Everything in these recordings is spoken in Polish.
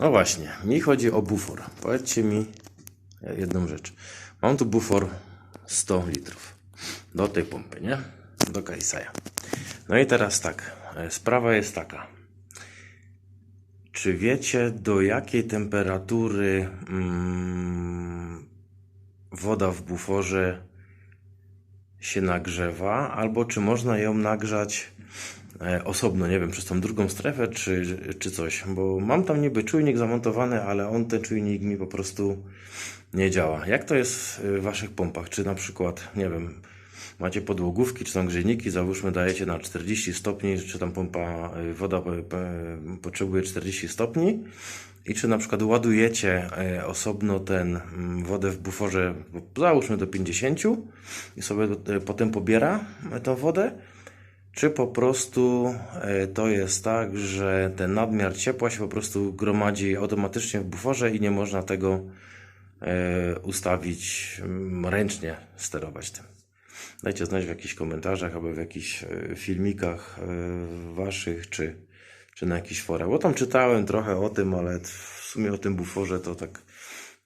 No właśnie, mi chodzi o bufor. Powiedzcie mi jedną rzecz. Mam tu bufor 100 litrów do tej pompy, nie? Do Kaisaja. No i teraz tak, e, sprawa jest taka. Czy wiecie do jakiej temperatury mm, woda w buforze się nagrzewa, albo czy można ją nagrzać osobno, nie wiem, przez tą drugą strefę, czy, czy coś, bo mam tam niby czujnik zamontowany, ale on, ten czujnik mi po prostu nie działa. Jak to jest w waszych pompach? Czy na przykład, nie wiem, macie podłogówki, czy tam grzejniki, załóżmy dajecie na 40 stopni, czy tam pompa, y, woda e, e, potrzebuje 40 stopni i czy na przykład ładujecie e, osobno ten mm, wodę w buforze, załóżmy do 50 i sobie e, potem pobiera e, tą wodę, czy po prostu e, to jest tak, że ten nadmiar ciepła się po prostu gromadzi automatycznie w buforze i nie można tego e, ustawić mm, ręcznie, sterować tym. Dajcie znać w jakichś komentarzach albo w jakichś e, filmikach waszych, czy, czy na jakichś forach. Bo tam czytałem trochę o tym, ale w sumie o tym buforze to tak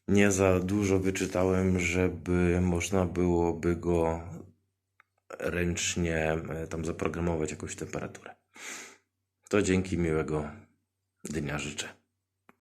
nie za dużo wyczytałem, żeby można byłoby go ręcznie e, tam zaprogramować jakąś temperaturę. To dzięki miłego dnia życzę.